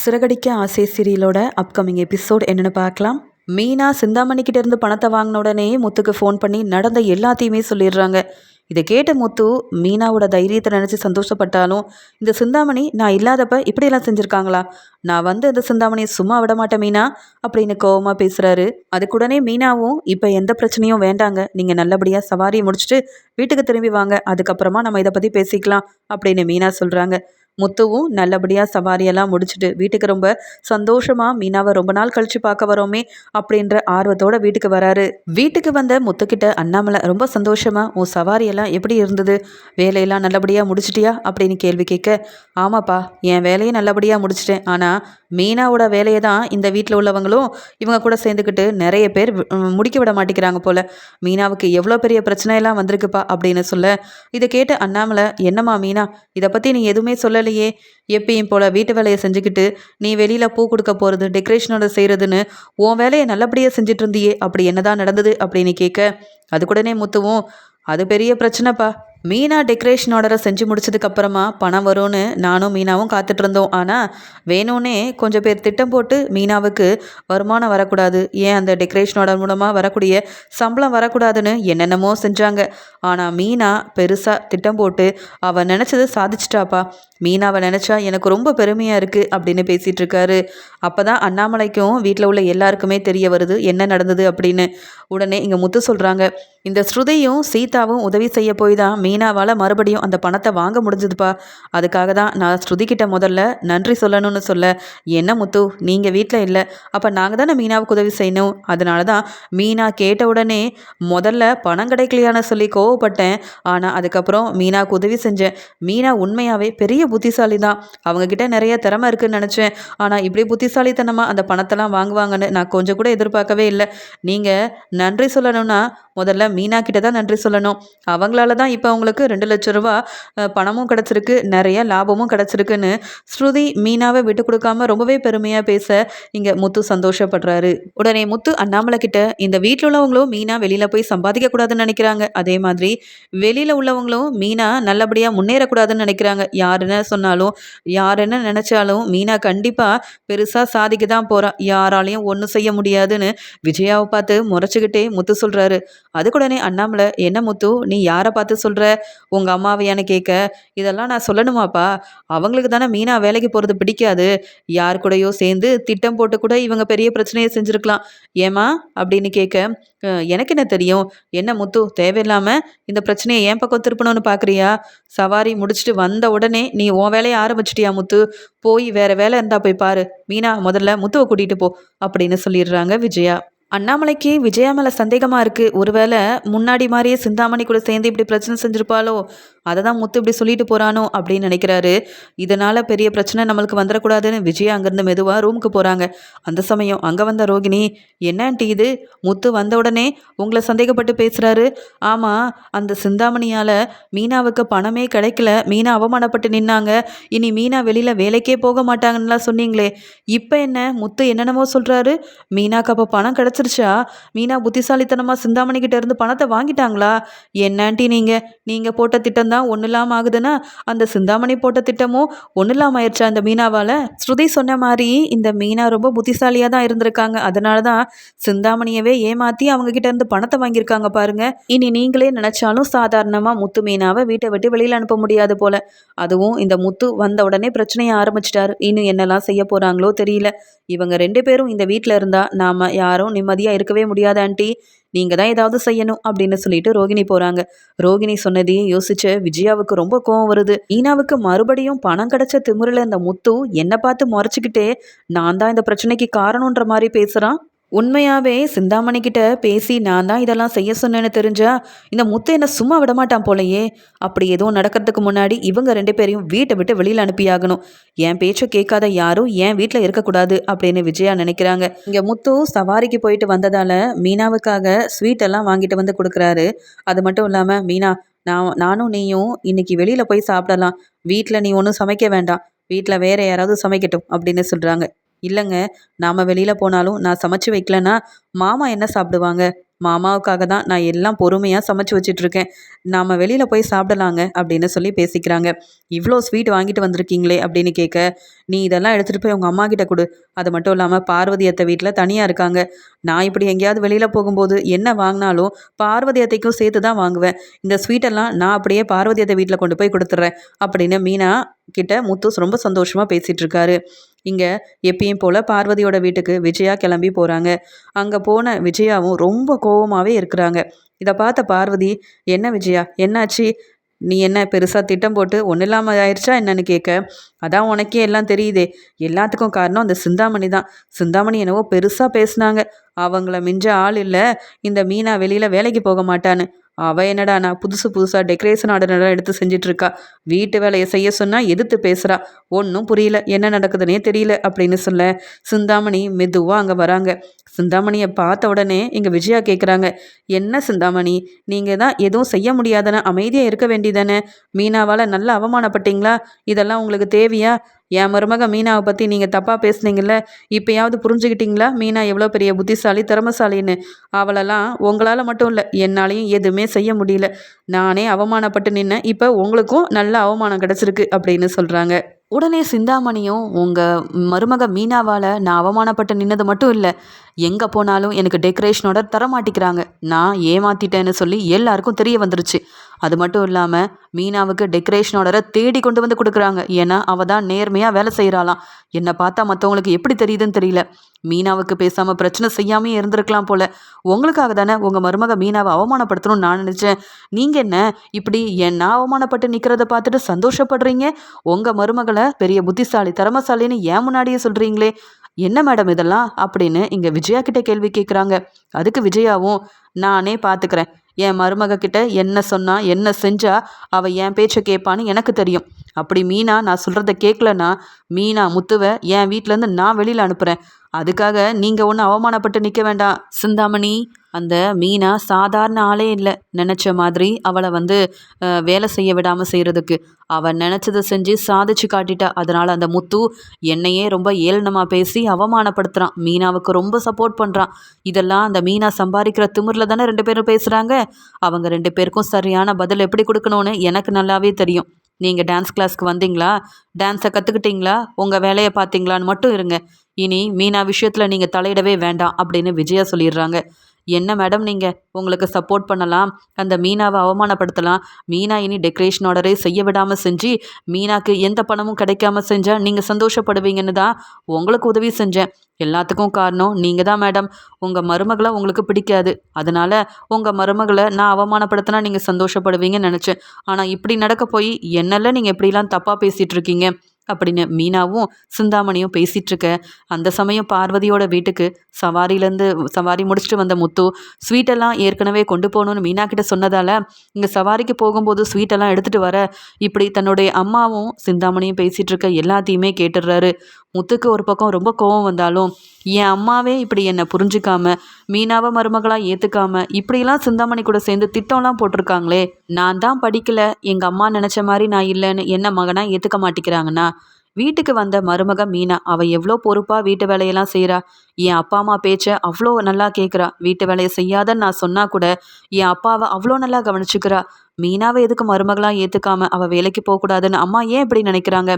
சிறகடிக்க ஆசை சீரியலோட upcoming episode என்னென்னு பார்க்கலாம். மீனா சிந்தாமணிக்கிட்ட இருந்து பணத்தை வாங்கின உடனே முத்துக்கு ஃபோன் பண்ணி நடந்த எல்லாத்தையுமே சொல்லிடுறாங்க. இதை கேட்ட முத்து மீனாவோட தைரியத்தை நினச்சி சந்தோஷப்பட்டாலும் இந்த சிந்தாமணி நான் இல்லாதப்ப இப்படியெல்லாம் செஞ்சுருக்காங்களா? நான் வந்து இந்த சிந்தாமணியை சும்மா விட மாட்டேன் மீனா அப்படின்னு கோவமாக பேசுகிறாரு அதுக்குடனே மீனாவும் இப்போ எந்த பிரச்சனையும் வேண்டாங்க. நீங்கள் நல்லபடியாக சவாரியை முடிச்சுட்டு வீட்டுக்கு திரும்பி வாங்க. அதுக்கப்புறமா நம்ம இதை பற்றி பேசிக்கலாம் அப்படின்னு மீனா சொல்கிறாங்க முத்துவும் நல்லபடியாக சவாரியெல்லாம் முடிச்சுட்டு வீட்டுக்கு ரொம்ப சந்தோஷமாக மீனாவை ரொம்ப நாள் கழித்து பார்க்க வரோமே அப்படின்ற ஆர்வத்தோட வீட்டுக்கு வராரு. வீட்டுக்கு வந்த முத்துக்கிட்ட அண்ணாமலை ரொம்ப சந்தோஷமாக உன் சவாரியெல்லாம் எப்படி இருந்தது? வேலையெல்லாம் நல்லபடியாக முடிச்சிட்டியா? அப்படின்னு கேள்வி கேட்க ஆமாப்பா என் வேலையை நல்லபடியாக முடிச்சிட்டேன். ஆனால் மீனாவோட வேலையை தான் இந்த வீட்டில் உள்ளவங்களும் இவங்க கூட சேர்ந்துக்கிட்டு நிறைய பேர் முடிக்க விட மாட்டேங்கிறாங்க போல. மீனாவுக்கு எவ்வளோ பெரிய பிரச்சனையெல்லாம் வந்திருக்குப்பா? அப்படின்னு சொல்ல இதை கேட்ட அண்ணாமலை என்னம்மா மீனா இதை பற்றி நீ எதுவுமே சொல்ல சொல்லலையே. எப்பயும் போல் வீட்டு வேலையை செஞ்சுக்கிட்டு நீ வெளியில் பூ கொடுக்க போகிறது டெக்கரேஷனோட செய்கிறதுன்னு உன் வேலையை நல்லபடியாக செஞ்சுட்டு இருந்தியே அப்படி என்னதான் நடந்தது? அப்படின்னு கேட்க அதுக்கூடனே முத்துவும் அது பெரிய பிரச்சனைப்பா. மீனா டெக்கரேஷன் ஆர்டரை செஞ்சு முடிச்சதுக்கப்புறமா பணம் வரும்னு நானும் மீனாவும் காத்துட்டு இருந்தோம் ஆனால் வேணும்னே கொஞ்சம் பேர் திட்டம் போட்டு மீனாவுக்கு வருமானம் வரக்கூடாது. ஏன் அந்த டெக்கரேஷன் ஆர்டர் மூலமாக வரக்கூடிய சம்பளம் வரக்கூடாதுன்னு என்னென்னமோ செஞ்சாங்க. ஆனால் மீனா பெருசாக திட்டம் போட்டு அவள் நினச்சது சாதிச்சிட்டாப்பா. மீனாவை நினச்சா எனக்கு ரொம்ப பெருமையாக இருக்குது அப்படின்னு பேசிகிட்டு இருக்காரு அப்போ தான் அண்ணாமலைக்கும் வீட்டில் உள்ள எல்லாருக்குமே தெரிய வருது என்ன நடந்தது அப்படின்னு. உடனே இங்கே முத்து சொல்கிறாங்க இந்த ஸ்ருதியும் சீதாவும் உதவி செய்ய போய் தான் மீ மீனாவால் மறுபடியும் அந்த பணத்தை வாங்க முடிஞ்சதுப்பா. அதுக்காக தான் நான் ஸ்ருதிக்கிட்ட முதல்ல நன்றி சொல்லணும்னு சொல்ல என்ன முத்து நீங்கள் வீட்டில் இல்லை. அப்போ நாங்கள் தானே மீனாவுக்கு உதவி செய்யணும். அதனால தான் மீனா கேட்ட உடனே முதல்ல பணம் கிடைக்கலையான சொல்லி கோவப்பட்டேன். ஆனால் அதுக்கப்புறம் மீனாவுக்கு உதவி செஞ்சேன். மீனா உண்மையாகவே பெரிய புத்திசாலி தான் அவங்கக்கிட்ட நிறைய திறமை இருக்குன்னு நினச்சேன். ஆனால் இப்படி புத்திசாலித்தனமாக அந்த பணத்தெல்லாம் வாங்குவாங்கன்னு நான் கொஞ்சம் கூட எதிர்பார்க்கவே இல்லை. நீங்கள் நன்றி சொல்லணும்னா முதல்ல மீனா கிட்ட தான் நன்றி சொல்லணும். அவங்களால தான் இப்போ அவங்களுக்கு ரெண்டு லட்ச ரூபா பணமும் கிடச்சிருக்கு நிறைய லாபமும் கிடச்சிருக்குன்னு ஸ்ருதி மீனாவை விட்டு கொடுக்காம ரொம்பவே பெருமையாக பேச இங்கே முத்து சந்தோஷப்படுறாரு. உடனே முத்து அண்ணாமலை கிட்ட இந்த வீட்டில் உள்ளவங்களும் மீனா வெளியில் போய் சம்பாதிக்க கூடாதுன்னு நினைக்கிறாங்க. அதே மாதிரி வெளியில் உள்ளவங்களும் மீனா நல்லபடியாக முன்னேறக்கூடாதுன்னு நினைக்கிறாங்க. யார் என்ன சொன்னாலும் யார் என்ன நினச்சாலும் மீனா கண்டிப்பாக பெருசாக சாதிக்க தான் போகிறான் யாராலையும் ஒன்றும் செய்ய முடியாதுன்னு விஜயாவை பார்த்து முறைச்சிக்கிட்டே முத்து சொல்கிறாரு அதுக்குடனே அண்ணாமலை என்ன முத்து நீ யாரை பார்த்து சொல்கிற உங்கள் அம்மாவையான்னு கேட்க? இதெல்லாம் நான் சொல்லணுமாப்பா. அவங்களுக்கு தானே மீனா வேலைக்கு போகிறது பிடிக்காது. யார் கூடயோ சேர்ந்து திட்டம் போட்டு கூட இவங்க பெரிய பிரச்சனையை செஞ்சுருக்கலாம். ஏமா அப்படின்னு கேட்க எனக்கு என்ன தெரியும்? என்ன முத்து தேவையில்லாமல் இந்த பிரச்சனையை ஏன் பக்கம் திருப்பணும்னு பார்க்குறியா சவாரி முடிச்சுட்டு வந்த உடனே நீ உன் வேலையை ஆரம்பிச்சிட்டியா முத்து? போய் வேற வேலை இருந்தா போய் பாரு. மீனா முதல்ல முத்துவை கூட்டிகிட்டு போ அப்படின்னு சொல்லிடுறாங்க விஜயா. அண்ணாமலைக்கு விஜயா மேலே சந்தேகமாக இருக்குது ஒருவேளை முன்னாடி மாதிரியே சிந்தாமணி கூட சேர்ந்து இப்படி பிரச்சனை செஞ்சுருப்பாளோ? அதை தான் முத்து இப்படி சொல்லிட்டு போகிறானோ அப்படின்னு நினைக்கிறாரு. இதனால் பெரிய பிரச்சனை நம்மளுக்கு வந்துடக்கூடாதுன்னு விஜயா அங்கேருந்து மெதுவாக ரூமுக்கு போகிறாங்க அந்த சமயம் அங்கே வந்த ரோகிணி என்னன்ட்டு இது? முத்து வந்த உடனே உங்களை சந்தேகப்பட்டு பேசுகிறாரு ஆமாம் அந்த சிந்தாமணியால் மீனாவுக்கு பணமே கிடைக்கல. மீனா அவமானப்பட்டு நின்னாங்க. இனி மீனா வெளியில் வேலைக்கே போக மாட்டாங்கன்னுலாம் சொன்னீங்களே. இப்போ என்ன? முத்து என்னென்னமோ சொல்கிறாரு மீனாக்கு அப்போ பணம் கிடச்சிருச்சா? மீனா புத்திசாலித்தனமாக சிந்தாமணிக்கிட்டேருந்து இருந்து பணத்தை வாங்கிட்டாங்களா? என்னான்ட்டி நீங்கள் நீங்கள் போட்ட திட்டம் தான் ஒன்று இல்லாமல் ஆகுதுன்னா அந்த சிந்தாமணி போட்ட திட்டமும் ஒன்றும் இல்லாமல் ஆயிடுச்சா அந்த மீனாவால்? ஸ்ருதி சொன்ன மாதிரி இந்த மீனா ரொம்ப புத்திசாலியாக தான் இருந்திருக்காங்க. அதனால தான் சிந்தாமணியவே ஏமாற்றி அவங்க கிட்ட இருந்து பணத்தை வாங்கியிருக்காங்க பாருங்க. இனி நீங்களே நினைச்சாலும் சாதாரணமாக முத்து மீனாவை வீட்டை விட்டு வெளியில் அனுப்ப முடியாது போல. அதுவும் இந்த முத்து வந்த உடனே பிரச்சனையை ஆரம்பிச்சிட்டாரு. இன்னும் என்னெல்லாம் செய்ய போகிறாங்களோ தெரியல. இவங்க ரெண்டு பேரும் இந்த வீட்டில் இருந்தால் நாம் யாரும் நிம்மதியாக இருக்கவே முடியாது ஆண்டி. நீங்கள் தான் ஏதாவது செய்யணும் அப்படின்னு சொல்லிட்டு ரோகிணி போகிறாங்க ரோகிணி சொன்னதையும் யோசிச்சு விஜயாவுக்கு ரொம்ப கோவம் வருது. ஈனாவுக்கு மறுபடியும் பணம் கிடைச்ச திமுறில் இந்த முத்து என்னை பார்த்து முறைச்சிக்கிட்டே நான் தான் இந்த பிரச்சனைக்கு காரணன்ற மாதிரி பேசுகிறான் உண்மையாகவே சிந்தாமணி கிட்ட பேசி நான் தான் இதெல்லாம் செய்ய சொன்னேன்னு தெரிஞ்சா இந்த முத்து என்னை சும்மா விட மாட்டான் போலையே. அப்படி எதுவும் நடக்கிறதுக்கு முன்னாடி இவங்க ரெண்டு பேரையும் வீட்டை விட்டு வெளியில் அனுப்பியாகணும். என் பேச்சை கேட்காத யாரும் என் வீட்டில் இருக்கக்கூடாது அப்படின்னு விஜயா நினைக்கிறாங்க. இங்கே முத்து சவாரிக்கு போயிட்டு வந்ததால் மீனாவுக்காக ஸ்வீட் எல்லாம் வாங்கிட்டு வந்து கொடுக்குறாரு. அது மட்டும் இல்லாமல் மீனா நான் நானும் நீயும் இன்னைக்கு வெளியில் போய் சாப்பிடலாம். வீட்டில் நீ ஒன்றும் சமைக்க வேண்டாம். வீட்டில் வேற யாராவது சமைக்கட்டும் அப்படின்னு சொல்கிறாங்க இல்லைங்க நாம் வெளியில் போனாலும் நான் சமைச்சு வைக்கலன்னா மாமா என்ன சாப்பிடுவாங்க? மாமாவுக்காக தான் நான் எல்லாம் பொறுமையாக சமைச்சு வச்சிட்ருக்கேன் நாம் வெளியில் போய் சாப்பிடலாங்க அப்படின்னு சொல்லி பேசிக்கிறாங்க. இவ்வளோ ஸ்வீட் வாங்கிட்டு வந்திருக்கீங்களே அப்படின்னு கேட்க நீ இதெல்லாம் எடுத்துகிட்டு போய் உங்கள் அம்மா கிட்ட கொடு. அது மட்டும் இல்லாமல் பார்வதி அத்தை வீட்டில் தனியாக இருக்காங்க. நான் இப்படி எங்கேயாவது வெளியில் போகும்போது என்ன வாங்கினாலும் பார்வதி அத்தைக்கும் சேர்த்து தான் வாங்குவேன். இந்த ஸ்வீட்டெல்லாம் நான் அப்படியே பார்வதி அத்தை வீட்டில் கொண்டு போய் கொடுத்துட்றேன் அப்படின்னு மீனா கிட்ட முத்து ரொம்ப சந்தோஷமாக பேசிகிட்டு இருக்காரு இங்கே எப்பயும் போல் பார்வதியோட வீட்டுக்கு விஜயா கிளம்பி போகிறாங்க அங்கே போன விஜயாவும் ரொம்ப கோவமாகவே இருக்கிறாங்க. இதை பார்த்த பார்வதி என்ன விஜயா? என்னாச்சு? நீ என்ன பெருசாக திட்டம் போட்டு ஒன்றும் இல்லாமல் ஆயிடுச்சா என்னன்னு கேட்க? அதான் உனக்கே எல்லாம் தெரியுதே. எல்லாத்துக்கும் காரணம் அந்த சிந்தாமணி தான். சிந்தாமணி என்னவோ பெருசாக பேசுனாங்க. அவங்கள மிஞ்ச ஆள் இல்லை. இந்த மீனா வெளியில் வேலைக்கு போக மாட்டான்னு. அவள் என்னடா நான் புதுசு புதுசாக டெக்கரேஷன் ஆர்டர்லாம் எடுத்து செஞ்சிட்ருக்கா வீட்டு வேலையை செய்ய சொன்னால் எதிர்த்து பேசுகிறா ஒன்றும் புரியல. என்ன நடக்குதுன்னே தெரியல அப்படின்னு சொல்ல. சிந்தாமணி மெதுவாக அங்கே வராங்க. சிந்தாமணியை பார்த்த உடனே இங்கே விஜயா கேட்குறாங்க என்ன சிந்தாமணி? நீங்கள் தான் எதுவும் செய்ய முடியாதானே அமைதியாக இருக்க வேண்டியதானே? மீனாவால் நல்லா அவமானப்பட்டீங்களா? இதெல்லாம் உங்களுக்கு தேவையா? என் மருமக மீனாவை பற்றி நீங்கள் தப்பாக பேசுனீங்கல்ல இப்போயாவது புரிஞ்சுக்கிட்டீங்களா மீனா எவ்வளோ பெரிய புத்திசாலி திறமசாலின்னு? அவளெல்லாம் உங்களால் மட்டும் இல்லை என்னாலையும் எதுவுமே செய்ய முடியல. நானே அவமானப்பட்டு நின்னேன் இப்போ உங்களுக்கும் நல்ல அவமானம் கிடச்சிருக்கு அப்படின்னு சொல்கிறாங்க உடனே சிந்தாமணியும் உங்கள் மருமக மீனாவால் நான் அவமானப்பட்டு நின்னது மட்டும் இல்லை. எங்கே போனாலும் எனக்கு டெக்கரேஷனோட தர மாட்டிக்கிறாங்க. நான் ஏமாத்திட்டேன்னு சொல்லி எல்லாருக்கும் தெரிய வந்துருச்சு. அது மட்டும் இல்லாமல் மீனாவுக்கு டெக்கரேஷன் ஆர்டரை தேடி கொண்டு வந்து கொடுக்குறாங்க. ஏன்னா அவள் தான் நேர்மையாக வேலை செய்கிறாளாம் என்னை பார்த்தா மற்றவங்களுக்கு எப்படி தெரியுதுன்னு தெரியல. மீனாவுக்கு பேசாமல் பிரச்சனை செய்யாமே இருந்திருக்கலாம் போல. உங்களுக்காக தானே உங்கள் மருமக மீனாவை அவமானப்படுத்தணும்னு நான் நினச்சேன். நீங்கள் என்ன இப்படி என் நான் அவமானப்பட்டு நிற்கிறத பார்த்துட்டு சந்தோஷப்படுறீங்க? உங்கள் மருமகளை பெரிய புத்திசாலி திறமசாலின்னு ஏன் முன்னாடியே சொல்கிறீங்களே என்ன மேடம் இதெல்லாம்? அப்படின்னு இங்கே விஜயா கிட்ட கேள்வி கேட்குறாங்க அதுக்கு விஜயாவும் நானே பார்த்துக்கிறேன் என் மருமகக்கிட்ட என்ன சொன்னா என்ன செஞ்சா அவள் என் பேச்சை கேட்பான்னு எனக்கு தெரியும். அப்படி மீனா நான் சொல்கிறத கேட்கலன்னா மீனா முத்துவை என் வீட்டிலேருந்து நான் வெளியில் அனுப்புகிறேன் அதுக்காக நீங்கள் ஒன்றும் அவமானப்பட்டு நிற்க வேண்டாம். சிந்தாமணி அந்த மீனா சாதாரண ஆளே இல்லை. நினச்ச மாதிரி அவளை வந்து வேலை செய்ய விடாமல் செய்கிறதுக்கு அவன் நினச்சதை செஞ்சு சாதிச்சு காட்டிட்டா. அதனால் அந்த முத்து என்னையே ரொம்ப ஏளனமாக பேசி அவமானப்படுத்துகிறான் மீனாவுக்கு ரொம்ப சப்போர்ட் பண்ணுறான் இதெல்லாம் அந்த மீனா சம்பாதிக்கிற திமிரில் தானே ரெண்டு பேரும் பேசுகிறாங்க அவங்க ரெண்டு பேருக்கும் சரியான பதில் எப்படி கொடுக்கணும்னு எனக்கு நல்லாவே தெரியும். நீங்கள் டான்ஸ் கிளாஸ்க்கு வந்தீங்களா? டான்ஸை கற்றுக்கிட்டீங்களா உங்கள் வேலையை பார்த்தீங்களான்னு மட்டும் இருங்க. இனி மீனா விஷயத்தில் நீங்கள் தலையிடவே வேண்டாம் அப்படின்னு விஜயா சொல்லிடுறாங்க. என்ன மேடம் நீங்கள் உங்களுக்கு சப்போர்ட் பண்ணலாம். அந்த மீனாவை அவமானப்படுத்தலாம். மீனா இனி டெக்கரேஷன் ஆர்டரே செய்ய விடாமல் செஞ்சு மீனாக்கு எந்த பணமும் கிடைக்காம செஞ்சால் நீங்கள் சந்தோஷப்படுவீங்கன்னு தான் உங்களுக்கு உதவி செஞ்சேன். எல்லாத்துக்கும் காரணம் நீங்கள் தான் மேடம் உங்கள் மருமகளை உங்களுக்கு பிடிக்காது. அதனால் உங்கள் மருமகளை நான் அவமானப்படுத்தினா நீங்கள் சந்தோஷப்படுவீங்கன்னு நினச்சேன். ஆனால் இப்படி நடக்க போய் என்னெல்லாம் நீங்கள் எப்படிலாம் தப்பாக பேசிகிட்டு இருக்கீங்க. அப்படின்னு மீனாவும் சிந்தாமணியும் பேசிகிட்ருக்க அந்த சமயம் பார்வதியோட வீட்டுக்கு சவாரியிலேருந்து சவாரி முடிச்சுட்டு வந்த முத்து ஸ்வீட்டெல்லாம் ஏற்கனவே கொண்டு போகணுன்னு மீனா கிட்ட சொன்னதால் இங்கே சவாரிக்கு போகும்போது ஸ்வீட்டெல்லாம் எடுத்துகிட்டு வர. இப்படி தன்னுடைய அம்மாவும் சிந்தாமணியும் பேசிகிட்டு இருக்க எல்லாத்தையுமே கேட்டுடுறாரு. முத்துக்கு ஒரு பக்கம் ரொம்ப கோவம் வந்தாலும் என் அம்மாவே இப்படி என்னை புரிஞ்சுக்காம மீனாவை மருமகளாக ஏற்றுக்காம இப்படிலாம் சிந்தாமணி கூட சேர்ந்து திட்டம்லாம் போட்டிருக்காங்களே நான் தான் படிக்கலை எங்கள் அம்மா நினச்ச மாதிரி நான் இல்லைன்னு என்ன மகனாக ஏற்றுக்க மாட்டேங்கிறாங்கன்னா? வீட்டுக்கு வந்த மருமக மீனா அவள் எவ்வளோ பொறுப்பாக வீட்டு வேலையெல்லாம் செய்கிறா என் அப்பா அம்மா பேச்சை அவ்வளோ நல்லா கேட்குறா வீட்டு வேலையை செய்யாதன்னு நான் சொன்னால் கூட என் அப்பாவை அவ்வளோ நல்லா கவனிச்சுக்கிறா மீனாவை எதுக்கு மருமகளாக ஏற்றுக்காம அவள் வேலைக்கு போகக்கூடாதுன்னு அம்மா ஏன் இப்படி நினைக்கிறாங்க?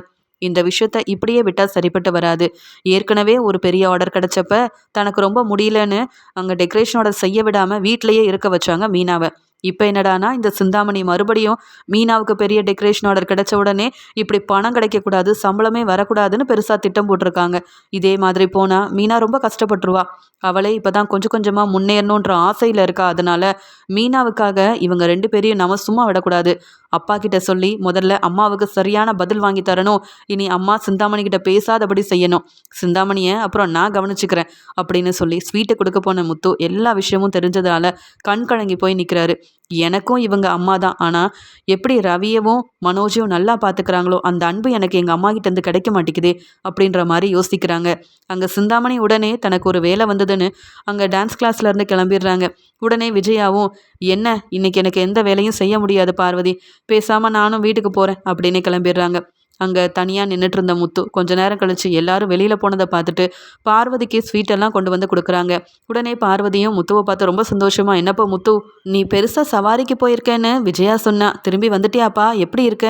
இந்த விஷயத்த இப்படியே விட்டால் சரிப்பட்டு வராது. ஏற்கனவே ஒரு பெரிய ஆர்டர் கிடச்சப்ப தனக்கு ரொம்ப முடியலன்னு அங்கே டெக்கரேஷன் ஆர்டர் செய்ய விடாமல் வீட்டிலையே இருக்க வச்சாங்க மீனாவை. இப்போ என்னடானா இந்த சிந்தாமணி மறுபடியும் மீனாவுக்கு பெரிய டெக்கரேஷன் ஆர்டர் கிடைச்ச உடனே இப்படி பணம் கிடைக்கக்கூடாது சம்பளமே வரக்கூடாதுன்னு பெருசாக திட்டம் போட்டிருக்காங்க. இதே மாதிரி போனால் மீனா ரொம்ப கஷ்டப்பட்டுருவா. அவளே இப்போ தான் கொஞ்சம் கொஞ்சமாக முன்னேறணுன்ற ஆசையில் இருக்கா. அதனால் மீனாவுக்காக இவங்க ரெண்டு பேரையும் நம்ம சும்மா விடக்கூடாது. அப்பா கிட்ட சொல்லி முதல்ல அம்மாவுக்கு சரியான பதில் வாங்கி தரணும். இனி அம்மா சிந்தாமணி கிட்ட பேசாதபடி செய்யணும். சிந்தாமணியை அப்புறம் நான் கவனிச்சுக்கிறேன் அப்படின்னு சொல்லி ஸ்வீட்டை கொடுக்க போன முத்து எல்லா விஷயமும் தெரிஞ்சதால கண் கலங்கி போய் நிற்கிறாரு எனக்கும் இவங்க அம்மா தான். ஆனால் எப்படி ரவியவும் மனோஜையும் நல்லா பார்த்துக்கிறாங்களோ அந்த அன்பு எனக்கு எங்கள் அம்மா கிட்டேருந்து கிடைக்க மாட்டேங்குதே அப்படின்ற மாதிரி யோசிக்கிறாங்க. அங்கே சிந்தாமணி உடனே தனக்கு ஒரு வேலை வந்ததுன்னு அங்கே டான்ஸ் கிளாஸ்லேருந்து கிளம்பிடுறாங்க. உடனே விஜயாவும் என்ன இன்னைக்கு எனக்கு எந்த வேலையும் செய்ய முடியாது பார்வதி. பேசாமல் நானும் வீட்டுக்கு போகிறேன் அப்படின்னு கிளம்பிடுறாங்க. அங்கே தனியாக நின்றுட்டு இருந்த முத்து கொஞ்ச நேரம் கழிச்சு எல்லாரும் வெளியில் போனதை பார்த்துட்டு பார்வதிக்கு ஸ்வீட்டெல்லாம் கொண்டு வந்து கொடுக்குறாங்க. உடனே பார்வதியும் முத்துவை பார்த்து ரொம்ப சந்தோஷமா என்னப்பா முத்து நீ பெருசாக சவாரிக்கு போயிருக்கேன்னு விஜயா சொன்னா திரும்பி வந்துட்டியாப்பா? எப்படி இருக்க?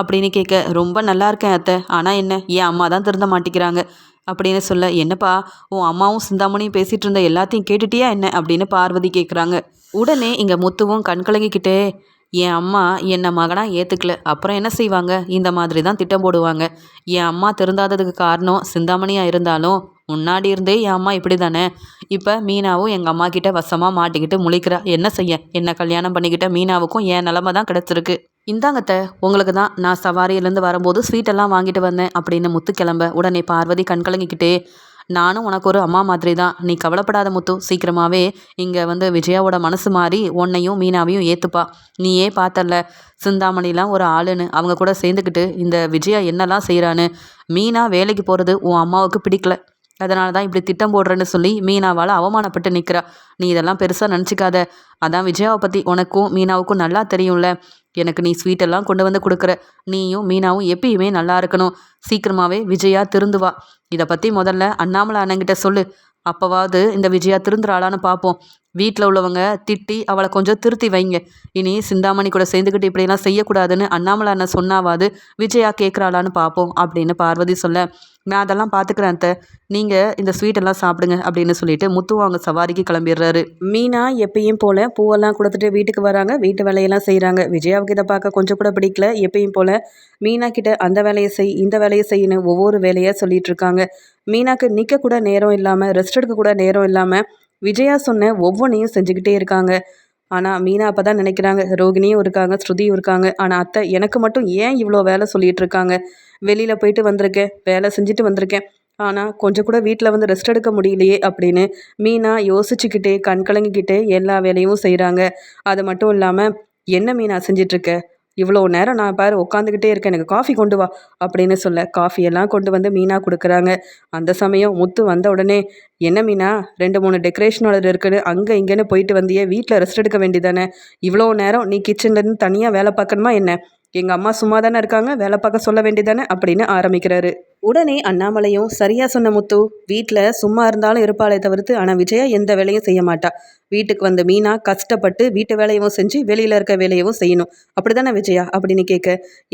அப்படின்னு கேட்க ரொம்ப நல்லா இருக்கேன் அத்தை. ஆனால் என்ன என் அம்மா தான் திருந்த மாட்டேங்கிறாங்க அப்படின்னு சொல்ல என்னப்பா உன் அம்மாவும் சிந்தாமணியும் பேசிகிட்டு இருந்த எல்லாத்தையும் கேட்டுட்டியா என்ன? அப்படின்னு பார்வதி கேட்குறாங்க உடனே இங்கே முத்துவும் கண் கலங்கிக்கிட்டே என் அம்மா என்னை மகனாக ஏற்றுக்கல அப்புறம் என்ன செய்வாங்க? இந்த மாதிரி தான் திட்டம் போடுவாங்க. என் அம்மா திருந்தாததுக்கு காரணம் சிந்தாமணியாக இருந்தாலும் முன்னாடி இருந்தே என் அம்மா இப்படி தானே இப்போ மீனாவும் எங்கள் அம்மா கிட்ட வசமாக மாட்டிக்கிட்டு முழிக்கிறா. என்ன செய்ய? என்ன கல்யாணம் பண்ணிக்கிட்ட மீனாவுக்கும் என் நிலமை தான் கிடச்சிருக்கு. இந்தாங்கத்த உங்களுக்கு தான் நான் சவாரியிலேருந்து வரும்போது ஸ்வீட்டெல்லாம் வாங்கிட்டு வந்தேன் அப்படின்னு முத்து கிளம்ப உடனே பார்வதி கண்கலங்கிக்கிட்டே நானும் உனக்கு ஒரு அம்மா மாதிரி தான் நீ கவலைப்படாத முத்து. சீக்கிரமாகவே இங்கே வந்து விஜயாவோட மனசு மாறி உன்னையும் மீனாவையும் ஏற்றுப்பா நீயே பார்த்தல சிந்தாமணிலாம் ஒரு ஆளுன்னு. அவங்க கூட சேர்ந்துக்கிட்டு இந்த விஜயா என்னெல்லாம் செய்கிறான்னு மீனா வேலைக்கு போகிறது உன் அம்மாவுக்கு பிடிக்கல. அதனால தான் இப்படி திட்டம் போடுறேன்னு சொல்லி மீனாவால் அவமானப்பட்டு நிற்கிறா நீ இதெல்லாம் பெருசாக நினச்சிக்காத. அதான் விஜயாவை பற்றி உனக்கும் மீனாவுக்கும் நல்லா தெரியும்ல. எனக்கு நீ ஸ்வீட்டெல்லாம் கொண்டு வந்து கொடுக்குற. நீயும் மீனாவும் எப்பயுமே நல்லா இருக்கணும். சீக்கிரமாகவே விஜயா திருந்துவா. இதை பற்றி முதல்ல அண்ணாமலை அண்ணங்கிட்ட சொல்லு. அப்போவாவது இந்த விஜயா திருந்துறாளான்னு பார்ப்போம் வீட்டில் உள்ளவங்க திட்டி அவளை கொஞ்சம் திருத்தி வைங்க. இனி சிந்தாமணி கூட சேர்ந்துக்கிட்டு இப்படியெல்லாம் செய்யக்கூடாதுன்னு அண்ணாமலை அண்ணன் சொன்னாவாது விஜயா கேட்குறாளான்னு பார்ப்போம் அப்படின்னு பார்வதி சொல்ல நான் அதெல்லாம் பார்த்துக்கிறேன் அத்தை. நீங்கள் இந்த ஸ்வீட்டெல்லாம் சாப்பிடுங்க அப்படின்னு சொல்லிட்டு முத்துவும் அவங்க சவாரிக்கு கிளம்பிடுறாரு. மீனா எப்பயும் போல் பூவெல்லாம் கொடுத்துட்டு வீட்டுக்கு வராங்க. வீட்டு வேலையெல்லாம் செய்கிறாங்க விஜயாவுக்கு இதை பார்க்க கொஞ்சம் கூட பிடிக்கல. எப்பயும் போல் மீனா கிட்ட அந்த வேலையை செய் இந்த வேலையை செய்யணும் ஒவ்வொரு வேலையாக சொல்லிட்டு இருக்காங்க. மீனாக்கு நிற்க கூட நேரம் இல்லாமல் ரெஸ்ட் எடுக்க கூட நேரம் இல்லாமல் விஜயா சொன்ன ஒவ்வொன்றையும் செஞ்சுக்கிட்டே இருக்காங்க. ஆனால் மீனா அப்போ தான் நினைக்கிறாங்க ரோகிணியும் இருக்காங்க ஸ்ருதியும் இருக்காங்க. ஆனால் அத்தை எனக்கு மட்டும் ஏன் இவ்வளோ வேலை சொல்லிகிட்டு இருக்காங்க? வெளியில் போயிட்டு வந்திருக்கேன் வேலை செஞ்சுட்டு வந்திருக்கேன். ஆனால் கொஞ்சம் கூட வீட்டில் வந்து ரெஸ்ட் எடுக்க முடியலையே அப்படின்னு மீனா யோசிச்சுக்கிட்டே கண் கலங்கிக்கிட்டே எல்லா வேலையும் செய்கிறாங்க அது மட்டும் இல்லாமல் என்ன மீனா செஞ்சிட்ருக்க இவ்வளோ நேரம் நான் பாரு உட்காந்துக்கிட்டே இருக்கேன் எனக்கு காஃபி கொண்டு வா அப்படின்னு சொல்ல. காஃபியெல்லாம் கொண்டு வந்து மீனா கொடுக்குறாங்க. அந்த சமயம் முத்து வந்த உடனே என்ன மீனா ரெண்டு மூணு டெக்கரேஷனோட இருக்குன்னு அங்கே இங்கேன்னு போயிட்டு வந்தியே வீட்டில் ரெஸ்ட் எடுக்க வேண்டியதானே? இவ்வளோ நேரம் நீ கிச்சன்லேருந்து தனியாக வேலை பார்க்கணுமா என்ன? எங்கள் அம்மா சும்மா தானே இருக்காங்க வேலை பார்க்க சொல்ல வேண்டியதானே? அப்படின்னு ஆரம்பிக்கிறாரு. உடனே அண்ணாமலையும் சரியா சொன்ன முத்து வீட்டில் சும்மா இருந்தாலும் இருப்பாளே தவிர்த்து ஆனால் விஜயா எந்த வேலையும் செய்ய மாட்டா. வீட்டுக்கு வந்த மீனா கஷ்டப்பட்டு வீட்டு வேலையவும் செஞ்சு வெளியில் இருக்க வேலையவும் செய்யணும். அப்படி தானே விஜயா? அப்படின்னு கேட்க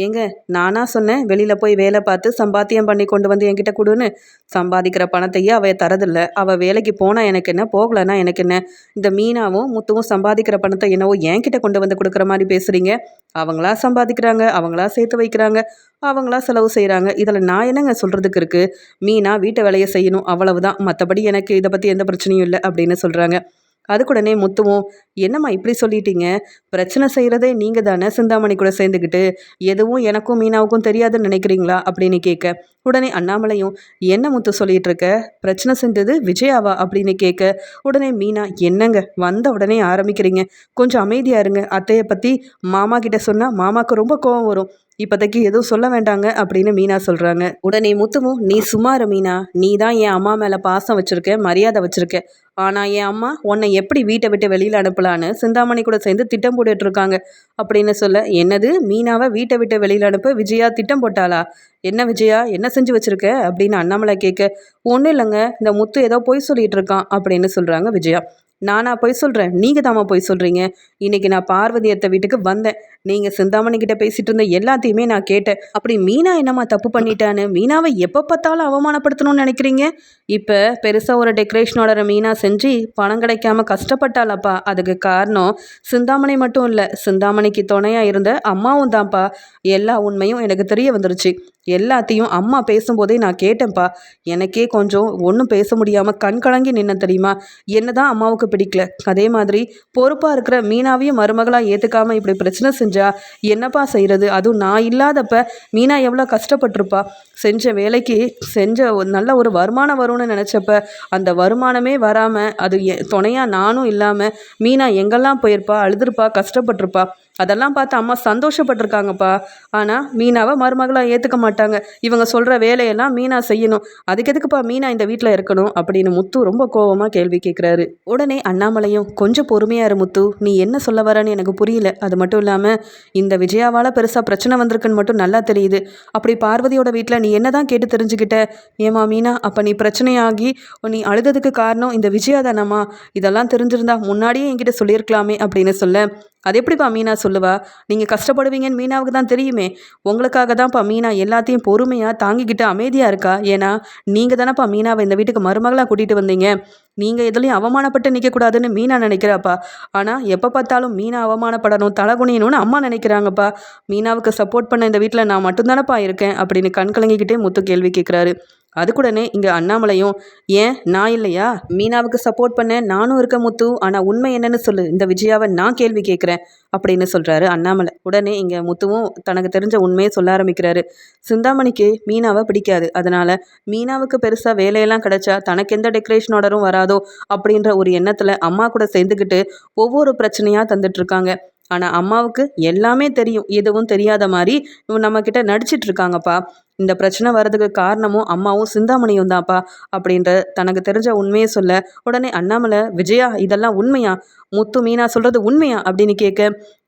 ஏங்க நானா சொன்னேன் வெளியில் போய் வேலை பார்த்து சம்பாத்தியம் பண்ணி கொண்டு வந்து என்கிட்ட கொடுன்னு. சம்பாதிக்கிற பணத்தையே அவள் தரதில்ல. அவள் வேலைக்கு போனால் எனக்கு என்ன போகலன்னா எனக்கு என்ன? இந்த மீனாவும் முத்துவும் சம்பாதிக்கிற பணத்தை என்னவோ என்கிட்ட கொண்டு வந்து கொடுக்குற மாதிரி பேசுகிறீங்க அவங்களா சம்பாதிக்கிறாங்க அவங்களா சேர்த்து வைக்கிறாங்க அவங்களா செலவு செய்கிறாங்க இதில் நான் என்னங்க சொல்கிறதுக்கு இருக்குது மீனா வீட்டை வேலையை செய்யணும் அவ்வளவுதான். மற்றபடி எனக்கு இதை பற்றி எந்த பிரச்சனையும் இல்லை அப்படின்னு சொல்கிறாங்க அதுக்குடனே முத்துவும் என்னம்மா இப்படி சொல்லிட்டீங்க? பிரச்சனை செய்கிறதே நீங்கள் தானே சிந்தாமணி கூட சேர்ந்துக்கிட்டு எதுவும் எனக்கும் மீனாவுக்கும் தெரியாதுன்னு நினைக்கிறீங்களா? அப்படின்னு கேட்க. உடனே அண்ணாமலையும் என்ன முத்து சொல்லிட்டு இருக்க? பிரச்சனை செஞ்சது விஜயாவா? அப்படின்னு கேட்க. உடனே மீனா என்னங்க வந்த உடனே ஆரம்பிக்கிறீங்க. கொஞ்சம் அமைதியாக இருங்க. அத்தையை பற்றி மாமா கிட்ட சொன்னால் மாமாவுக்கு ரொம்ப கோவம் வரும். இப்போதைக்கு எதுவும் சொல்ல வேண்டாங்க அப்படின்னு மீனா சொல்கிறாங்க உடனே முத்துமும் நீ சுமார் மீனா. நீ தான் என் அம்மா மேலே பாசம் வச்சுருக்க மரியாதை வச்சுருக்க. ஆனால் என் அம்மா உன்னை எப்படி வீட்டை விட்டு வெளியில் அனுப்பலான்னு சிந்தாமணி கூட சேர்ந்து திட்டம் போட்டுட்டு இருக்காங்க. அப்படின்னு சொல்ல என்னது? மீனாவை வீட்டை விட்டு வெளியில் அனுப்ப? விஜயா திட்டம் போட்டாளா? என்ன விஜயா? என்ன செஞ்சு வச்சுருக்க? அப்படின்னு அண்ணாமலை கேட்க ஒன்றும் இல்லைங்க. இந்த முத்து ஏதோ பொய் சொல்லிகிட்டு இருக்கான். அப்படின்னு சொல்கிறாங்க விஜயா. நானா பொய் சொல்கிறேன் நீங்கள் தாமா பொய் சொல்கிறீங்க இன்றைக்கி நான் பார்வதி அத்தை வீட்டுக்கு வந்தேன். நீங்கள் சிந்தாமணி கிட்ட பேசிகிட்டு இருந்த எல்லாத்தையுமே நான் கேட்டேன். அப்படி மீனா என்னம்மா தப்பு பண்ணிட்டான்னு? மீனாவை எப்போ பார்த்தாலும் அவமானப்படுத்தணும்னு நினைக்கிறீங்க? இப்போ பெருசாக ஒரு டெக்கரேஷனோட மீனா செஞ்சு பணம் கிடைக்காம கஷ்டப்பட்டாலப்பா அதுக்கு காரணம் சிந்தாமணி மட்டும் இல்லை சிந்தாமணிக்கு துணையாக இருந்த அம்மாவும் தான்ப்பா. எல்லா உண்மையும் எனக்கு தெரிய வந்துருச்சு. எல்லாத்தையும் அம்மா பேசும்போதே நான் கேட்டேன்ப்பா. எனக்கே கொஞ்சம் ஒன்றும் பேச முடியாமல் கண் கலங்கி நின்ன தெரியுமா? என்னதான் அம்மாவுக்கு பிடிக்கல. அதே மாதிரி பொறுப்பாக இருக்கிற மீனாவையும் மருமகளாக ஏற்றுக்காமல் இப்படி பிரச்சனை செஞ்சு செஞ்சா என்னப்பா செய்கிறது அதுவும் நான் இல்லாதப்ப மீனா எவ்வளோ கஷ்டப்பட்டிருப்பா. செஞ்ச வேலைக்கு செஞ்ச நல்ல ஒரு வருமானம் வரும்னு நினச்சப்ப அந்த வருமானமே வராமல் அது துணையாக நானும் இல்லாமல் மீனா எங்கெல்லாம் போயிருப்பா அழுதுருப்பா கஷ்டப்பட்டிருப்பா. அதெல்லாம் பார்த்து அம்மா சந்தோஷப்பட்டிருக்காங்கப்பா. ஆனால் மீனாவை மருமகளாக ஏற்றுக்க மாட்டாங்க. இவங்க சொல்கிற வேலையெல்லாம் மீனா செய்யணும். அதுக்கு எதுக்குப்பா மீனா இந்த வீட்டில் இருக்கணும்? அப்படின்னு முத்து ரொம்ப கோவமாக கேள்வி கேட்குறாரு உடனே அண்ணாமலையும் கொஞ்சம் பொறுமையாக இரு முத்து. நீ என்ன சொல்ல வரேன்னு எனக்கு புரியல. அது மட்டும் இல்லாமல் இந்த விஜயாவால் பெருசாக பிரச்சனை வந்திருக்குன்னு மட்டும் நல்லா தெரியுது. அப்படி பார்வதியோட வீட்டில் நீ என்ன தான் கேட்டு தெரிஞ்சுக்கிட்ட? ஏமா மீனா அப்போ நீ பிரச்சனையாகி நீ அழுததுக்கு காரணம் இந்த விஜயா தானம்மா? இதெல்லாம் தெரிஞ்சிருந்தா முன்னாடியே என்கிட்ட சொல்லியிருக்கலாமே அப்படின்னு சொல்ல அது எப்படிப்பா மீனா சொல்லுவா? நீங்கள் கஷ்டப்படுவீங்கன்னு மீனாவுக்கு தான் தெரியுமே. உங்களுக்காக தான்ப்பா மீனா எல்லாத்தையும் பொறுமையாக தாங்கிக்கிட்டு அமைதியாக இருக்கா? ஏன்னா நீங்கள் தானேப்பா மீனாவை இந்த வீட்டுக்கு மருமகளாக கூட்டிகிட்டு வந்தீங்க. நீங்கள் எதுலேயும் அவமானப்பட்டு நிற்கக்கூடாதுன்னு மீனா நினைக்கிறாப்பா. ஆனால் எப்போ பார்த்தாலும் மீனா அவமானப்படணும் தலகுனியணும்னு அம்மா நினைக்கிறாங்கப்பா. மீனாவுக்கு சப்போர்ட் பண்ண இந்த வீட்டில் நான் மட்டும்தானப்பா இருக்கேன் அப்படின்னு கண் கலங்கிக்கிட்டே முத்து கேள்வி கேட்குறாரு அதுக்கூடனே இங்கே அண்ணாமலையும் ஏன் நான் இல்லையா? மீனாவுக்கு சப்போர்ட் பண்ண நானும் இருக்க முத்து ஆனால் உண்மை என்னன்னு சொல்லு இந்த விஜயாவை நான் கேள்வி கேட்குறேன் அப்படின்னு சொல்கிறாரு அண்ணாமலை. உடனே இங்கே முத்துவும் தனக்கு தெரிஞ்ச உண்மையை சொல்ல ஆரம்பிக்கிறாரு. சிந்தாமணிக்கு மீனாவை பிடிக்காது அதனால் மீனாவுக்கு பெருசாக வேலையெல்லாம் கிடைச்சா தனக்கு எந்த டெக்கரேஷன் ஆர்டரும் வராதோ அப்படின்ற ஒரு எண்ணத்தில் அம்மா கூட சேர்ந்துக்கிட்டு ஒவ்வொரு பிரச்சனையாக தந்துட்டுருக்காங்க ஆனால் அம்மாவுக்கு எல்லாமே தெரியும் எதுவும் தெரியாத மாதிரி இவன் நம்மக்கிட்ட நடிச்சிட்டு இருக்காங்கப்பா. இந்த பிரச்சனை வர்றதுக்கு காரணமும் அம்மாவும் சிந்தாமணியும் தான்ப்பா அப்படின்ற தனக்கு தெரிஞ்ச உண்மையை சொல்ல உடனே அண்ணாமலை விஜயா இதெல்லாம் உண்மையா? முத்து மீனா சொல்கிறது உண்மையா? அப்படின்னு கேட்க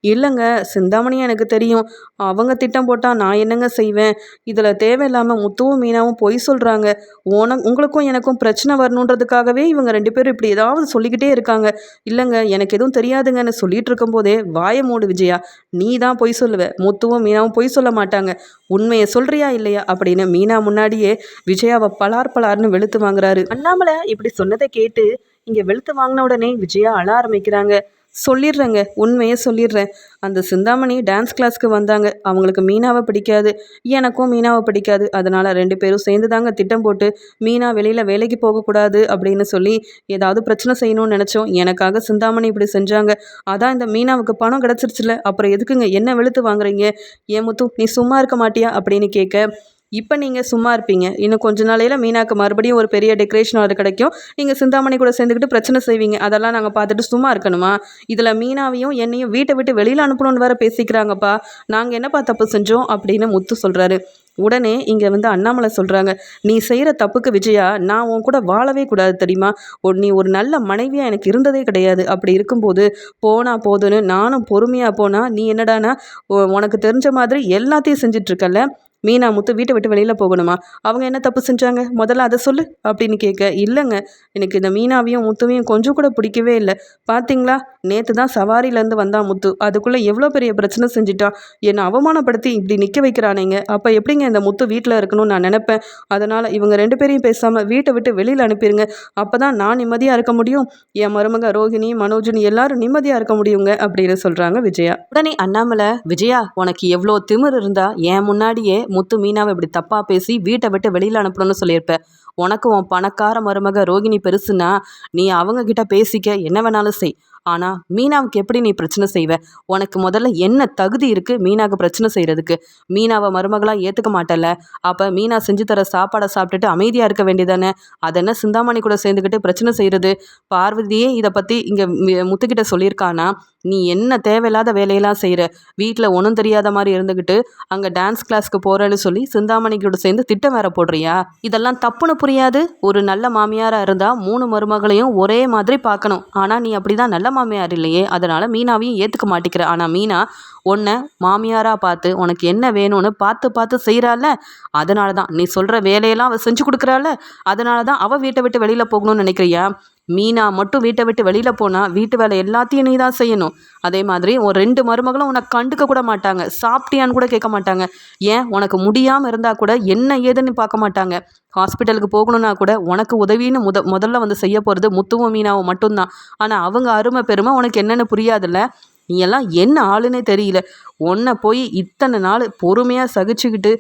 இல்லைங்க சிந்தாமணி எனக்கு தெரியும். அவங்க திட்டம் போட்டால் நான் என்னங்க செய்வேன்? இதில் தேவையில்லாமல் முத்துவும் மீனாவும் பொய் சொல்கிறாங்க உன உங்களுக்கும் எனக்கும் பிரச்சனை வரணுன்றதுக்காகவே இவங்க ரெண்டு பேரும் இப்படி ஏதாவது சொல்லிக்கிட்டே இருக்காங்க. இல்லைங்க எனக்கு எதுவும் தெரியாதுங்கன்னு சொல்லிட்டு இருக்கும்போதே வாய மூடு விஜயா. நீ தான் பொய் சொல்லுவ. முத்துவும் மீனாவும் பொய் சொல்ல மாட்டாங்க. உண்மையை சொல்றியா இல்லையா? அப்படின்னு மீனா முன்னாடியே விஜயாவை பலார் பலார்னு வெளுத்து வாங்குறாரு. அண்ணாமலை இப்படி சொன்னதை கேட்டு இங்கே வெளுத்து வாங்கின உடனே விஜயா அழ ஆரம்பிக்கிறாங்க. சொல்லிடுறேங்க உண்மையை சொல்லிடுறேன். அந்த சிந்தாமணி டான்ஸ் கிளாஸ்க்கு வந்தாங்க. அவங்களுக்கு மீனாவை பிடிக்காது. எனக்கும் மீனாவை பிடிக்காது. அதனால் ரெண்டு பேரும் சேர்ந்து தாங்க திட்டம் போட்டு மீனா வெளியில் வேலைக்கு போகக்கூடாது அப்படின்னு சொல்லி ஏதாவது பிரச்சனை செய்யணும்னு நினச்சோம். எனக்காக சிந்தாமணி இப்படி செஞ்சாங்க. அதான் இந்த மீனாவுக்கு பணம் கிடச்சிருச்சுல. அப்புறம் எதுக்குங்க என்ன வெளுத்து வாங்குறீங்க? ஏன் முத்து நீ சும்மா இருக்க மாட்டியா? அப்படின்னு கேட்க இப்போ நீங்கள் சும்மா இருப்பீங்க. இன்னும் கொஞ்ச நாளையில் மீனாக்கு மறுபடியும் ஒரு பெரிய டெக்கரேஷன் ஆர்டர் கிடைக்கும். நீங்கள் சிந்தாமணி கூட சேர்ந்துக்கிட்டு பிரச்சனை செய்வீங்க. அதெல்லாம் நாங்கள் பார்த்துட்டு சும்மா இருக்கணுமா? இதில் மீனாவையும் என்னையும் வீட்டை விட்டு வெளியில் அனுப்பணும்னு வேற பேசிக்கிறாங்கப்பா. நாங்கள் என்னப்பா தப்பு செஞ்சோம்? அப்படின்னு முத்து சொல்கிறாரு உடனே இங்கே வந்து அண்ணாமலை சொல்கிறாங்க நீ செய்கிற தப்புக்கு விஜயா நான் உன் கூட வாழவே கூடாது தெரியுமா? நீ ஒரு நல்ல மனைவியாக எனக்கு இருந்ததே கிடையாது. அப்படி இருக்கும்போது போனால் போதுன்னு நானும் பொறுமையாக போனால் நீ என்னடானா உனக்கு தெரிஞ்ச மாதிரி எல்லாத்தையும் செஞ்சிட்ருக்கல மீனா முத்து வீட்டை விட்டு வெளியில் போகணுமா? அவங்க என்ன தப்பு செஞ்சாங்க? முதல்ல அதை சொல்லு அப்படின்னு கேட்க இல்லைங்க. எனக்கு இந்த மீனாவையும் முத்துவையும் கொஞ்சம் கூட பிடிக்கவே இல்லை. பார்த்தீங்களா நேற்று தான் சவாரியிலேருந்து வந்தான் முத்து. அதுக்குள்ளே எவ்வளோ பெரிய பிரச்சனை செஞ்சுட்டான் என்னை அவமானப்படுத்தி இப்படி நிற்க வைக்கிறானேங்க. அப்போ எப்படிங்க இந்த முத்து வீட்டில் இருக்கணும்னு நான் நினப்பேன். அதனால் இவங்க ரெண்டு பேரையும் பேசாமல் வீட்டை விட்டு வெளியில் அனுப்பிடுங்க அப்போ தான் நான் நிம்மதியாக இருக்க முடியும். என் மருமக ரோகிணி மனோஜினி எல்லாரும் நிம்மதியாக இருக்க முடியுங்க அப்படின்னு சொல்கிறாங்க விஜயா. உடனே அண்ணாமலை விஜயா உனக்கு எவ்வளோ திமிர் இருந்தால் என் முன்னாடியே முத்து மீனாவை இப்படி தப்பாக பேசி வீட்டை விட்டு வெளியில் அனுப்பணும்னு சொல்லியிருப்பேன் உனக்கு உன் பணக்கார மருமக ரோகிணி பெருசுன்னா நீ அவங்க கிட்ட பேசிக்க என்ன வேணாலும் செய். ஆனால் மீனாவுக்கு எப்படி நீ பிரச்சனை செய்வ? உனக்கு முதல்ல என்ன தகுதி இருக்குது மீனாவுக்கு பிரச்சனை செய்கிறதுக்கு மீனாவை மருமகளாக ஏற்றுக்க மாட்டல அப்போ மீனா செஞ்சு தர சாப்பாடை சாப்பிட்டுட்டு அமைதியாக இருக்க வேண்டியதானே? அதென்ன சிந்தாமணி கூட சேர்ந்துக்கிட்டு பிரச்சனை செய்கிறது பார்வதியே இதை பற்றி இங்கே முத்துக்கிட்ட சொல்லியிருக்கானா? நீ என்ன தேவையில்லாத வேலையெல்லாம் செய்கிற வீட்டில் ஒன்றும் தெரியாத மாதிரி இருந்துக்கிட்டு அங்கே டான்ஸ் கிளாஸ்க்கு போகிறேன்னு சொல்லி சிந்தாமணி கூட சேர்ந்து திட்டம் வேற போடுறியா? இதெல்லாம் தப்புன்னு புரியாது. ஒரு நல்ல மாமியாராக இருந்தால் மூணு மருமகளையும் ஒரே மாதிரி பார்க்கணும். ஆனால் நீ அப்படி தான் நல்ல மாமியார் இல்லையே அதனால் மீனாவையும் ஏற்றுக்க மாட்டேங்கிற ஆனால் மீனா உன்னை மாமியாராக பார்த்து உனக்கு என்ன வேணும்னு பார்த்து பார்த்து செய்கிறாள்ல அதனால தான் நீ சொல்கிற வேலையெல்லாம் அவள் செஞ்சு கொடுக்குறாள்ல? அதனால தான் அவள் வீட்டை விட்டு வெளியில் போகணும்னு நினைக்கிறியா? மீனா மட்டும் வீட்டை விட்டு வெளியில் போனால் வீட்டு வேலை எல்லாத்தையும் நீ தான் செய்யணும். அதே மாதிரி ஒரு ரெண்டு மருமகளும் உனக்கு கண்டுக்க கூட மாட்டாங்க. சாப்பிட்டியான்னு கூட கேட்க மாட்டாங்க. ஏன்? உனக்கு முடியாமல் இருந்தால் கூட என்ன ஏதுன்னு பார்க்க மாட்டாங்க. ஹாஸ்பிட்டலுக்கு போகணுன்னா கூட உனக்கு உதவின்னு முத முதல்ல வந்து செய்ய போகிறது முத்துவும் மீனாவும் மட்டும்தான். ஆனால் அவங்க அருமை பெருமை உனக்கு என்னென்னு புரியாதுல்ல? நீ எல்லாம் என்ன ஆளுன்னே தெரியல. உன்னை போய் இத்தனை நாள் பொறுமையாக சகிச்சுக்கிட்டு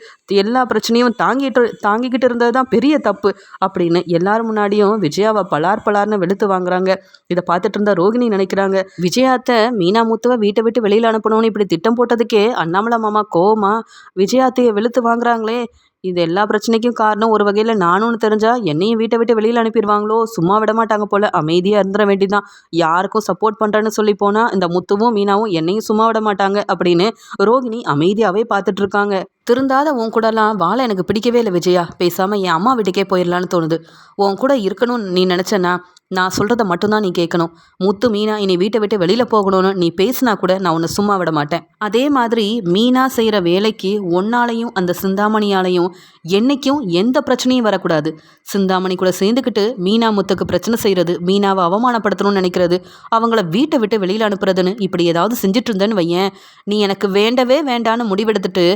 எல்லா பிரச்சனையும் தாங்கிட்டு தாங்கிக்கிட்டு இருந்தது தான் பெரிய தப்பு அப்படின்னு எல்லார் முன்னாடியும் விஜயாவை பலார் பலார்னு வெளுத்து வாங்குறாங்க. இதை பார்த்துட்டு இருந்தா ரோகிணி நினைக்கிறாங்க. விஜயாத்தை மீனாமூத்துவை வீட்டை விட்டு வெளியில் அனுப்பணும்னு இப்படி திட்டம் போட்டதுக்கே அண்ணாமலை மாமா கோவமா விஜயாத்தையை வெளுத்து வாங்குறாங்களே இது எல்லா பிரச்சனைக்கும் காரணம் ஒரு வகையில் நானும்னு தெரிஞ்சா என்னையும் வீட்டை விட்டு வெளியில் அனுப்பிடுவாங்களோ? சும்மா விட மாட்டாங்க போல. அமைதியாக இருந்துட வேண்டியதான் யாருக்கும் சப்போர்ட் பண்ணுறேன்னு சொல்லி போனால் இந்த முத்துவும் மீனாவும் என்னையும் சும்மா விட மாட்டாங்க அப்படின்னு ரோகிணி அமைதியாகவே பார்த்துட்டு இருக்காங்க. திருந்தாத உன் கூடலாம் வாழ எனக்கு பிடிக்கவே இல்லை விஜயா. பேசாமல் என் அம்மா வீட்டுக்கே போயிடலான்னு தோணுது. உன் கூட இருக்கணும்னு நீ நினச்சேன்னா நான் சொல்கிறத மட்டும்தான் நீ கேட்கணும். முத்து மீனா இனி வீட்டை விட்டு வெளியில் போகணும்னு நீ பேசினா கூட நான் உன்னை சும்மா விட மாட்டேன். அதே மாதிரி மீனா செய்கிற வேலைக்கு ஒன்னாலையும் அந்த சிந்தாமணியாலையும் என்னைக்கும் எந்த பிரச்சனையும் வரக்கூடாது. சிந்தாமணி கூட சேர்ந்துக்கிட்டு மீனா முத்துக்கு பிரச்சனை செய்கிறது மீனாவை அவமானப்படுத்தணும்னு நினைக்கிறது அவங்கள வீட்டை விட்டு வெளியில் அனுப்புறதுன்னு இப்படி ஏதாவது செஞ்சுட்டு இருந்தேன்னு வையேன். நீ எனக்கு வேண்டவே வேண்டான்னு முடிவெடுத்துட்டு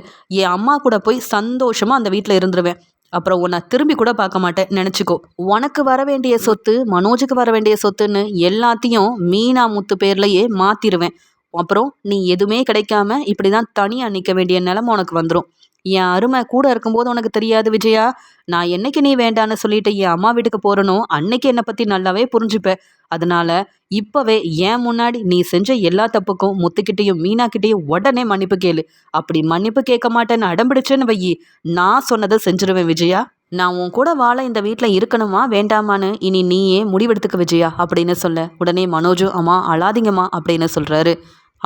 என் அம்மா கூட போய் சந்தோஷமாக அந்த வீட்டில் இருந்துருவேன். அப்புறம் உன்னை திரும்பி கூட பார்க்க மாட்டேன். நினச்சிக்கோ. உனக்கு வர வேண்டிய சொத்து மனோஜுக்கு வர வேண்டிய சொத்துன்னு எல்லாத்தையும் மீனா முத்து பேர்லையே மாற்றிடுவேன் அப்புறம் நீ எதுவுமே கிடைக்காம இப்படி தான் தனியாக நிற்க வேண்டிய நிலமை உனக்கு வந்துடும் என் அருமை கூட இருக்கும்போது உனக்கு தெரியாது விஜயா? நான் என்னைக்கு நீ வேண்டான்னு சொல்லிட்டு என் அம்மா வீட்டுக்கு போகிறனோ அன்னைக்கு என்னை பற்றி நல்லாவே புரிஞ்சுப்ப. அதனால இப்போவே ஏன் முன்னாடி நீ செஞ்ச எல்லா தப்புக்கும் முத்துக்கிட்டேயும் மீனாக்கிட்டேயும் உடனே மன்னிப்பு கேளு. அப்படி மன்னிப்பு கேட்க மாட்டேன்னு அடம்பிடிச்சேன்னு வையி. நான் சொன்னதை செஞ்சிருவேன் விஜயா. நான் உன் கூட வாழ இந்த வீட்டில் இருக்கணுமா வேண்டாமான்னு இனி நீயே முடிவெடுத்துக்க விஜயா அப்படின்னு சொல்ல. உடனே மனோஜும் அம்மா அழாதீங்கம்மா அப்படின்னு சொல்கிறாரு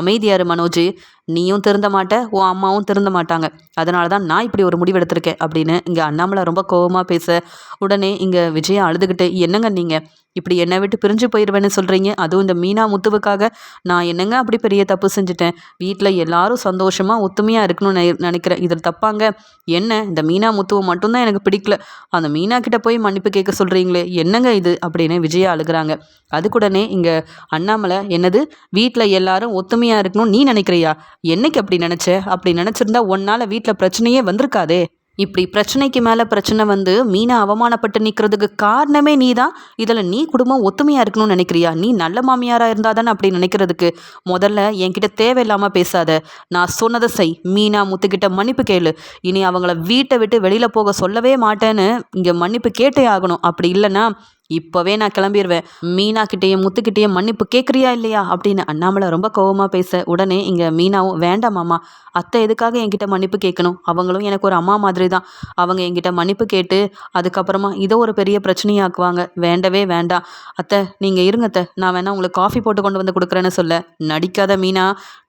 அமைதியாரு மனோஜ். நீயும் திருந்த மாட்ட உன் அம்மாவும் திருந்த மாட்டாங்க. அதனால தான் நான் இப்படி ஒரு முடிவு எடுத்திருக்கேன் அப்படின்னு இங்கே அண்ணாமலை ரொம்ப கோபமாக பேச உடனே இங்கே விஜயா அழுதுகிட்டு என்னங்க நீங்கள் இப்படி என்னை விட்டு பிரிஞ்சு போயிடுவேன்னு சொல்கிறீங்க அதுவும் இந்த மீனா முத்துவுக்காக. நான் என்னங்க அப்படி பெரிய தப்பு செஞ்சுட்டேன்? வீட்டில் எல்லாரும் சந்தோஷமாக ஒத்துமையாக இருக்கணும்னு நினைக்கிறேன். இதில் தப்பாங்க. என்ன? இந்த மீனா முத்துவை மட்டும்தான் எனக்கு பிடிக்கல. அந்த மீனா கிட்ட போய் மன்னிப்பு கேட்க சொல்கிறீங்களே என்னங்க இது? அப்படின்னு விஜயா அழுகிறாங்க. அதுக்குடனே இங்கே அண்ணாமலை என்னது? வீட்டில் எல்லாரும் ஒத்துமையாக இருக்கணும்னு நீ நினைக்கிறியா? என்னைக்கு அப்படி நினச்ச? அப்படி நினச்சிருந்தா ஒன்னால் வீட்டில் பிரச்சனையே வந்திருக்காதே. இப்படி பிரச்சனைக்கு மேலே பிரச்சனை வந்து மீனை அவமானப்பட்டு நிற்கிறதுக்கு காரணமே நீ தான் இதில் நீ குடும்பம் ஒத்துமையாக இருக்கணும்னு நினைக்கிறியா? நீ நல்ல மாமியாராக இருந்தால் தானே அப்படி நினைக்கிறதுக்கு. முதல்ல என்கிட்ட தேவையில்லாமல் பேசாத. நான் சொன்னதை செய். மீனா முத்துக்கிட்ட மன்னிப்பு கேளு. இனி அவங்கள வீட்டை விட்டு வெளியில் போக சொல்லவே மாட்டேன்னு இங்கே மன்னிப்பு கேட்டே ஆகணும். அப்படி இல்லைன்னா இப்போவே நான் கிளம்பிடுவேன் மீனாக்கிட்டேயும் முத்துக்கிட்டேயும் மன்னிப்பு கேட்குறியா இல்லையா? அப்படின்னு அண்ணாமலை ரொம்ப கோவமாக பேச உடனே இங்கே மீனாவும் வேண்டாம் மாமா அத்தை எதுக்காக என்கிட்ட மன்னிப்பு கேட்கணும் அவங்களும் எனக்கு ஒரு அம்மா மாதிரி தான் அவங்க என்கிட்ட மன்னிப்பு கேட்டு அதுக்கப்புறமா இதை ஒரு பெரிய பிரச்சனையாக்குவாங்க. வேண்டவே வேண்டாம். அத்தை நீங்கள் இருங்க அத்தை. நான் வேணா உங்களுக்கு காஃபி போட்டு கொண்டு வந்து கொடுக்குறேன்னு சொல்ல. நடிக்காத மீனா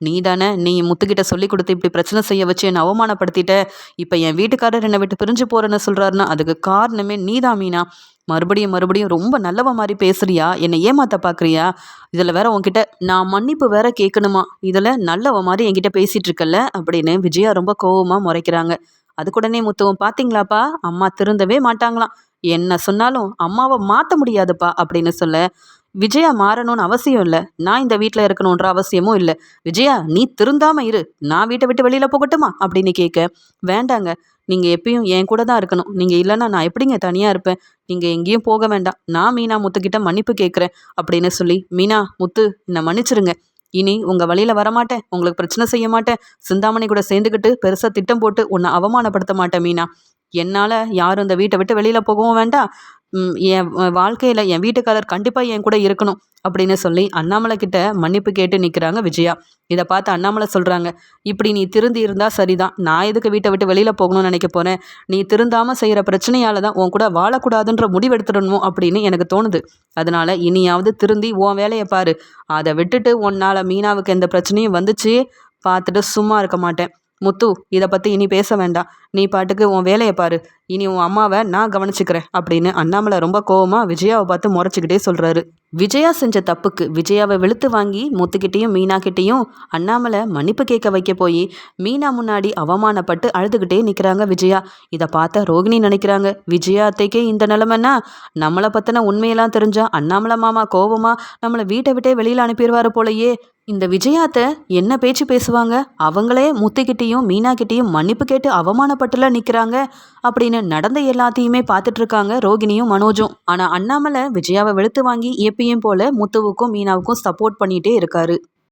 நீ தானே நீ முத்துக்கிட்ட சொல்லி கொடுத்து இப்படி பிரச்சனை செய்ய வச்சு என்னை அவமானப்படுத்திட்ட. இப்போ என் வீட்டுக்காரர் என்னை விட்டு பிரிஞ்சு போகிறேன்னு சொல்கிறாருன்னா அதுக்கு காரணமே நீ தான் மீனா. மறுபடியும் மறுபடியும் ரொம்ப நல்லவ மாதிரி பேசுறியா? என்னை ஏமாத்த பார்க்குறியா இதில் வேற உன்கிட்ட நான் மன்னிப்பு வேற கேட்கணுமா இதில் நல்லவ மாதிரி என்கிட்ட பேசிகிட்டு இருக்கல அப்படின்னு விஜயா ரொம்ப கோவமாக முறைக்கிறாங்க. அதுக்குடனே முத்துவம் பார்த்தீங்களாப்பா அம்மா திருந்தவே மாட்டாங்களாம். என்ன சொன்னாலும் அம்மாவை மாற்ற முடியாதுப்பா அப்படின்னு சொல்ல விஜயா மாறணும்னு அவசியம் இல்லை. நான் இந்த வீட்டில் இருக்கணுன்ற அவசியமும் இல்லை. விஜயா நீ திருந்தாம இரு. நான் வீட்டை விட்டு வெளியில் போகட்டுமா? அப்படின்னு கேட்க வேண்டாங்க. நீங்கள் எப்பயும் என் கூட தான் இருக்கணும். நீங்கள் இல்லைன்னா நான் எப்படிங்க தனியாக இருப்பேன்? நீங்கள் எங்கேயும் போக வேண்டாம். நான் மீனா முத்துக்கிட்ட மன்னிப்பு கேட்குறேன் அப்படின்னு சொல்லி மீனா முத்து என்னை மன்னிச்சிருங்க. இனி உங்கள் வழியில் வரமாட்டேன். உங்களுக்கு பிரச்சனை செய்ய மாட்டேன் சிந்தாமணி கூட சேர்ந்துக்கிட்டு பெருசாக திட்டம் போட்டு உன்னை அவமானப்படுத்த மாட்டேன் மீனா. என்னால் யாரும் இந்த வீட்டை விட்டு வெளியில் போகவும் வேண்டாம். என் வாழ்க்கையில் என் வீட்டுக்காரர் கண்டிப்பாக என் கூட இருக்கணும் அப்படின்னு சொல்லி அண்ணாமலை கிட்ட மன்னிப்பு கேட்டு நிற்கிறாங்க விஜயா. இதை பார்த்து அண்ணாமலை சொல்கிறாங்க இப்படி நீ திருந்தி இருந்தால் சரிதான். நான் எதுக்கு வீட்டை விட்டு வெளியில் போகணும்னு நினைக்க போகிறேன் நீ திருந்தாமல் செய்கிற பிரச்சனையால் தான் உன் கூட வாழக்கூடாதுன்ற முடிவெடுத்துடணும் அப்படின்னு எனக்கு தோணுது. அதனால் இனியாவது திருந்தி உன் வேலையை பாரு. அதை விட்டுட்டு உன்னால் மீனாவுக்கு எந்த பிரச்சனையும் வந்துச்சு. பார்த்துட்டு சும்மா இருக்க மாட்டேன். முத்து இதை பற்றி இனி பேச வேண்டாம். நீ பாட்டுக்கு உன் வேலையை பாரு. இனி உன் அம்மாவை நான் கவனிச்சுக்கிறேன் அப்படின்னு அண்ணாமலை ரொம்ப கோவமாக விஜயாவை பார்த்து முறைச்சிக்கிட்டே சொல்கிறாரு விஜயா செஞ்ச தப்புக்கு விஜயாவை வெளுத்து வாங்கி முத்துக்கிட்டேயும் மீனாக்கிட்டேயும் அண்ணாமலை மன்னிப்பு கேட்க வைக்க போய் மீனா முன்னாடி அவமானப்பட்டு அழுதுகிட்டே நிற்கிறாங்க விஜயா. இதை பார்த்த ரோகிணி நினைக்கிறாங்க விஜயா அத்தைக்கே இந்த நிலமைன்னா நம்மளை பற்றின உண்மையெல்லாம் தெரிஞ்சா அண்ணாமலை மாமா கோவமா நம்மளை வீட்டை விட்டே வெளியில் அனுப்பிடுவார் போலையே. இந்த விஜயாத்த என்ன பேச்சு பேசுவாங்க? அவங்களே முத்துக்கிட்டேயும் மீனாக்கிட்டேயும் மன்னிப்பு கேட்டு அவமானப்பட்டுல நிற்கிறாங்க அப்படின்னு அப்படின்னு நடந்த எல்லாத்தையுமே பார்த்துட்டு இருக்காங்க ரோகிணியும் மனோஜும். ஆனால் அண்ணாமலை விஜயாவை வெளுத்து வாங்கி எப்பயும் போல முத்துவுக்கும் மீனாவுக்கும் சப்போர்ட் பண்ணிகிட்டே இருக்காரு.